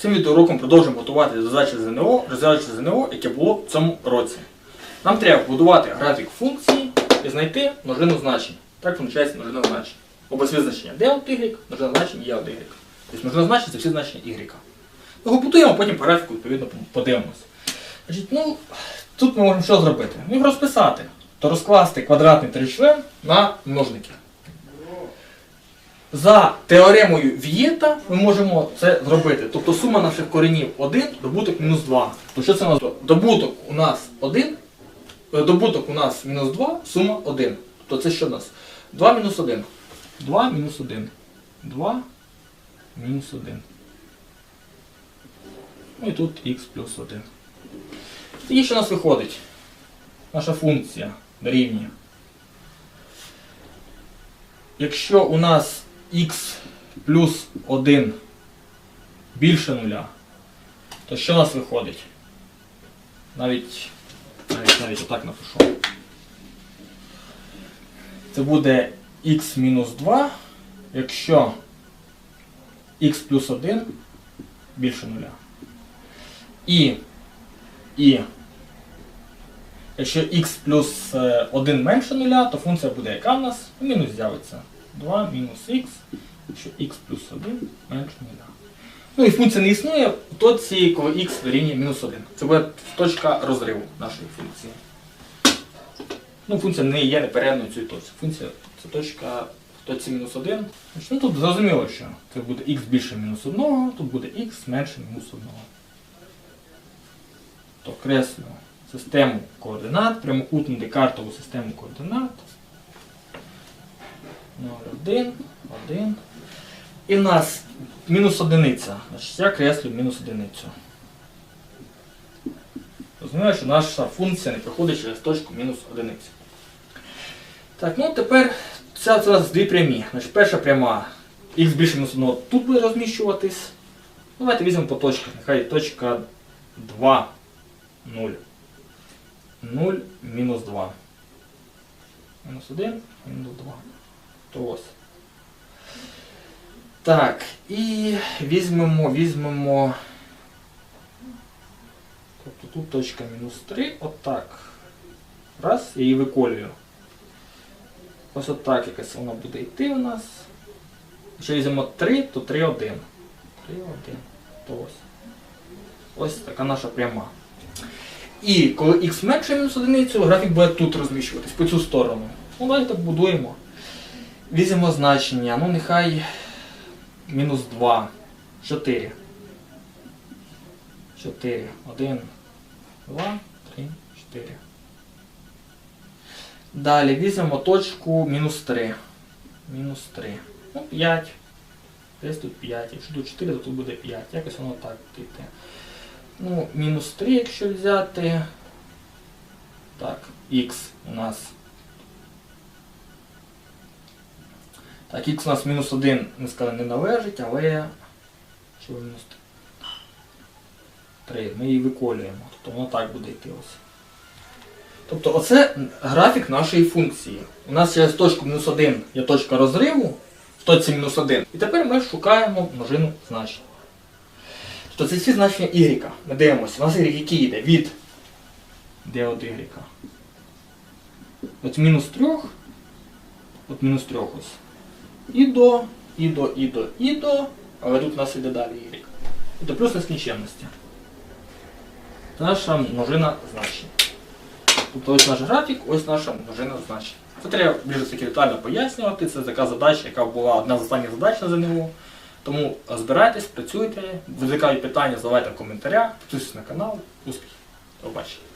Цим відеоуроком продовжуємо готувати задачі ЗНО, роздачі ЗНО, яке було в цьому році. Нам треба будувати графік функції і знайти множину значень. Так визначається множина значень. Обидві значення d от y, множина значень є от y. Тобто множина значень це всі значення y. Його будуємо, потім по графіку відповідно подивимося. Значить, ну, тут ми можемо що зробити? Ну, їх розписати. То розкласти квадратний тричлен на множники. За теоремою Вієта ми можемо це зробити. Тобто сума наших коренів 1, добуток мінус 2. То що це у нас? Добуток у нас 1, е, добуток у нас мінус 2, сума 1. Тобто це що у нас? 2 мінус 1. 2 мінус 1. 2 мінус 1. Ну і тут х плюс 1. Тоді що у нас виходить? Наша функція дорівнює. Якщо у нас х плюс 1 більше нуля, то що у нас виходить? Навіть, навіть, навіть отак напишу. Це буде х мінус 2, якщо х плюс 1 більше нуля. І, і якщо х плюс е, 1 менше нуля, то функція буде яка в нас? Мінус з'явиться. 2 мінус х, якщо х плюс 1 менше нуля. Ну і функція не існує в точці, коли х дорівнює мінус 1. Це буде точка розриву нашої функції. Ну, функція не є неперервною цією точці. Функція це точка в точці мінус 1. Значить, Ну тут зрозуміло, що це буде х більше мінус 1, тут буде х менше мінус 1. То креслю систему координат, прямокутну декартову систему координат. 1, 1. І в нас мінус одиниця. Значить, я креслю мінус одиницю. Розумію, що наша функція не проходить через точку мінус одиниці. Так, ну тепер це у нас дві прямі. Значить, перша пряма х більше мінус 1 тут буде розміщуватись. Давайте візьмемо по точках. Нехай точка 2, 0. 0, мінус 2. Мінус 1, мінус 2. То ось. Так, і візьмемо, візьмемо. Тобто тут точка мінус 3, отак. Раз, я її виколюю. Ось отак якось вона буде йти у нас. Якщо візьмемо 3, то 3, 1. 3, 1. То ось. Ось така наша пряма. І коли х менше мінус одиницю, графік буде тут розміщуватись, по цю сторону. Ну, давайте будуємо. Візьмемо значення, ну нехай мінус 2, 4. 4, 1, 2, 3, 4. Далі візьмемо точку мінус 3. Мінус 3. Ну, 5. Десь тут 5. Якщо тут 4, то тут буде 5. Якось воно так йти. Ну, мінус 3, якщо взяти. Так, х у нас. Так, х у нас мінус 1, ми сказали, не належить, але. Що мінус 3? Ми її виколюємо. Тобто воно так буде йти ось. Тобто оце графік нашої функції. У нас через точку мінус 1 є точка розриву в точці мінус 1. І тепер ми шукаємо множину значень. Тобто це всі значення y. Ми дивимося. У нас y який йде від d от y. От мінус 3, от мінус 3 ось. І до, і до, і до, і до, але тут у нас йде далі y. І до плюс нескінченності. Це наша множина значень. Тобто ось наш графік, ось наша множина значень. Це треба більш таки детально пояснювати. Це така задача, яка була одна з останніх задач на ЗНО. Тому збирайтесь, працюйте, виникають питання, задавайте в коментарях, підписуйтесь на канал. Успіхів! Побачення!